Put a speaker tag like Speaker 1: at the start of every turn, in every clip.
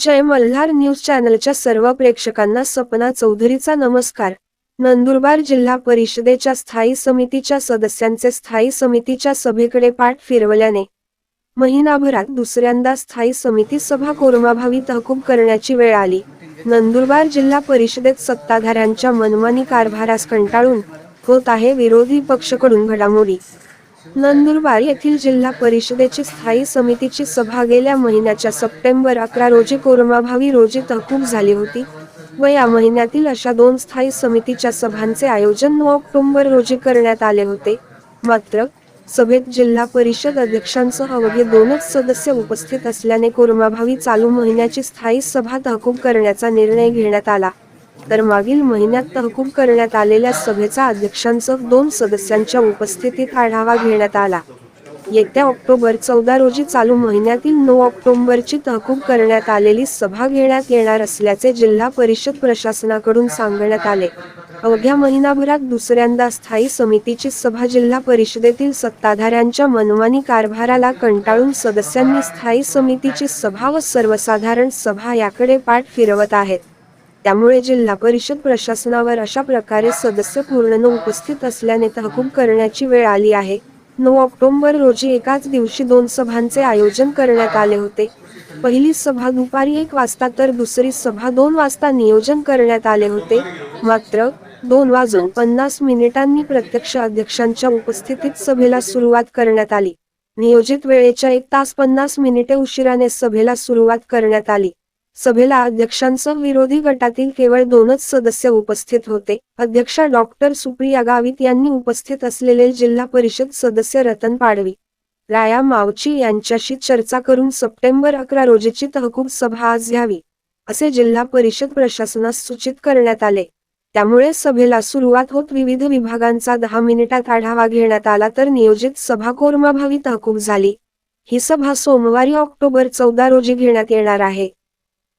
Speaker 1: जय Malhar news चॅनलच्या सर्व प्रेक्षकांना सपना चौधरीचा नमस्कार. नंदुरबार जिल्हा परिषदेच्या स्थायी समितीच्या सदस्यांचे स्थायी समितीच्या सभेकडे पाठ फिरवल्याने महिनाभरात दुसऱ्यांदा स्थायी समिती सभा कोरमाभावी तहकूब करण्याची वेळ आली. नंदुरबार जिल्हा परिषदेत सत्ताधाऱ्यांच्या मनमानी कारभारास कंटाळून होत आहे विरोधी पक्षकडून घडामोडी. नंदुरबार येथील जिल्हा परिषदेची स्थायी समितीची सभा गेल्या महिन्याच्या सप्टेंबर अकरा रोजी कोरोनाभावी रोजी तहकूब झाली होती व या महिन्यातील अशा दोन स्थायी समितीच्या सभांचे आयोजन नऊ ऑक्टोबर रोजी करण्यात आले होते. मात्र सभेत जिल्हा परिषद अध्यक्षांसह अवघे दोनच सदस्य उपस्थित असल्याने कोरोनाभावी चालू महिन्याची स्थायी सभा तहकूब करण्याचा निर्णय घेण्यात आला. तर मागील महिन्यात तहकूब करण्यात आलेल्या सभेचा अध्यक्षांसह दोन सदस्यांच्या उपस्थितीत आढावा घेण्यात आला. येत्या ऑक्टोबर चौदा रोजी चालू महिन्यातील नऊ ऑक्टोबरची तहकूब करण्यात आलेली सभा घेण्यात येणार असल्याचे जिल्हा परिषद प्रशासनाकडून सांगण्यात आले. अवघ्या महिनाभरात दुसऱ्यांदा स्थायी समितीची सभा जिल्हा परिषदेतील सत्ताधाऱ्यांच्या मनमानी कारभाराला कंटाळून सदस्यांनी स्थायी समितीची सभा व सर्वसाधारण सभा याकडे पाठ फिरवत आहेत. त्यामुळे जिल्हा परिषद प्रशासनावर अशा प्रकारे सदस्य पूर्ण न उपस्थित असल्याने तहकूब करण्याची वेळ आली आहे. नऊ ऑक्टोबर रोजी एकाच दिवशी दोन सभांचे आयोजन करण्यात आले होते. पहिली सभा दुपारी एक वाजता तर दुसरी सभा दोन वाजता नियोजन करण्यात आले होते. मात्र दोन वाजून पन्नास मिनिटांनी प्रत्यक्ष अध्यक्षांच्या उपस्थितीत सभेला सुरुवात करण्यात आली. नियोजित वेळेच्या एक तास पन्नास मिनिटे उशिराने सभेला सुरुवात करण्यात आली. सभेला अध्यक्षांसह विरोधी गटातील केवळ दोनच सदस्य उपस्थित होते. अध्यक्षा डॉक्टर सुप्रिया गावित यांनी उपस्थित असलेले जिल्हा परिषद सदस्य रतन पाडवी राया मावची यांच्याशी चर्चा करून सप्टेंबर अकरा रोजीची तहकूब सभा आज घ्यावी असे जिल्हा परिषद प्रशासनास सूचित करण्यात आले. त्यामुळे सभेला सुरुवात होत विविध विभागांचा दहा मिनिटात आढावा घेण्यात आला तर नियोजित सभा कोरमाभावी तहकूब झाली. ही सभा सोमवारी ऑक्टोबर चौदा रोजी घेण्यात येणार आहे.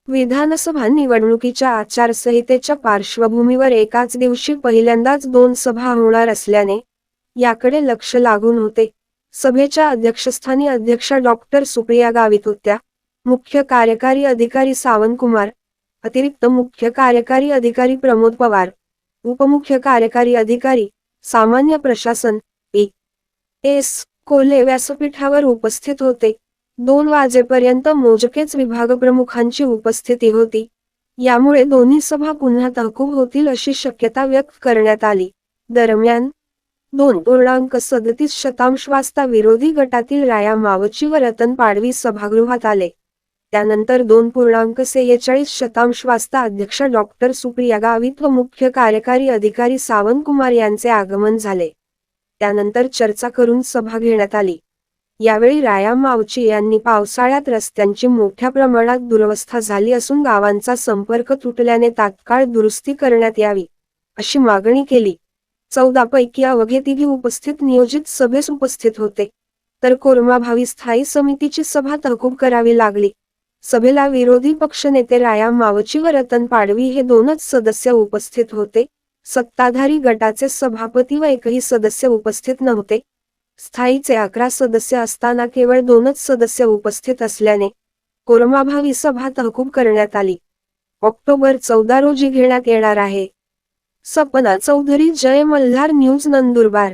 Speaker 1: विधानसभा निवडणुकीच्या आचारसंहितेच्या पार्श्वभूमीवर एकाच दिवशी पहिल्यांदाच दोन सभा होणार असल्याने याकडे लक्ष लागून होते. सभेच्या अध्यक्षस्थानी अध्यक्ष डॉक्टर सुप्रिया गावित होत्या. मुख्य कार्यकारी अधिकारी सावंत कुमार अतिरिक्त मुख्य कार्यकारी अधिकारी प्रमोद पवार उपमुख्य कार्यकारी अधिकारी सामान्य प्रशासन ए. एस. कोल्हे व्यासपीठावर उपस्थित होते. दोन वाजेपर्यंत मोजकेच विभाग प्रमुखांची उपस्थिती होती. यामुळे दोन्ही सभा पुन्हा तहकूब होतील अशी शक्यता व्यक्त करण्यात आली. दरम्यान दोन पूर्णांक सदतीस शतांश वाजता विरोधी गटातील राया मावची व रतन पाडवी सभागृहात आले. त्यानंतर दोन पूर्णांक सेहेचाळीस शतांश वाजता अध्यक्ष डॉक्टर सुप्रिया गावित व मुख्य कार्यकारी अधिकारी सावंत कुमार यांचे आगमन झाले. त्यानंतर चर्चा करून सभा घेण्यात आली. यावेळी राया मावची यांनी पावसाळ्यात रस्त्यांची मोठ्या प्रमाणात दुरवस्था झाली असून गावांचा संपर्क तुटल्याने तात्काळ दुरुस्ती करण्यात यावी अशी मागणी केली. चौदा पैकी अवघे तिघी उपस्थित नियोजित सभेस उपस्थित होते. तर कोरमाभावी स्थायी समितीची सभा तहकूब करावी लागली. सभेला विरोधी पक्षनेते राया मावची व रतन पाडवी हे दोनच सदस्य उपस्थित होते. सत्ताधारी गटाचे सभापती व एकही सदस्य उपस्थित नव्हते. स्थायीचे अकरा सदस्य असताना केवळ दोनच सदस्य उपस्थित असल्याने कोरमाभावी सभा तहकूब करण्यात आली. ऑक्टोबर चौदा रोजी घेण्यात येणार आहे. सपना चौधरी जय मल्हार न्यूज नंदुरबार.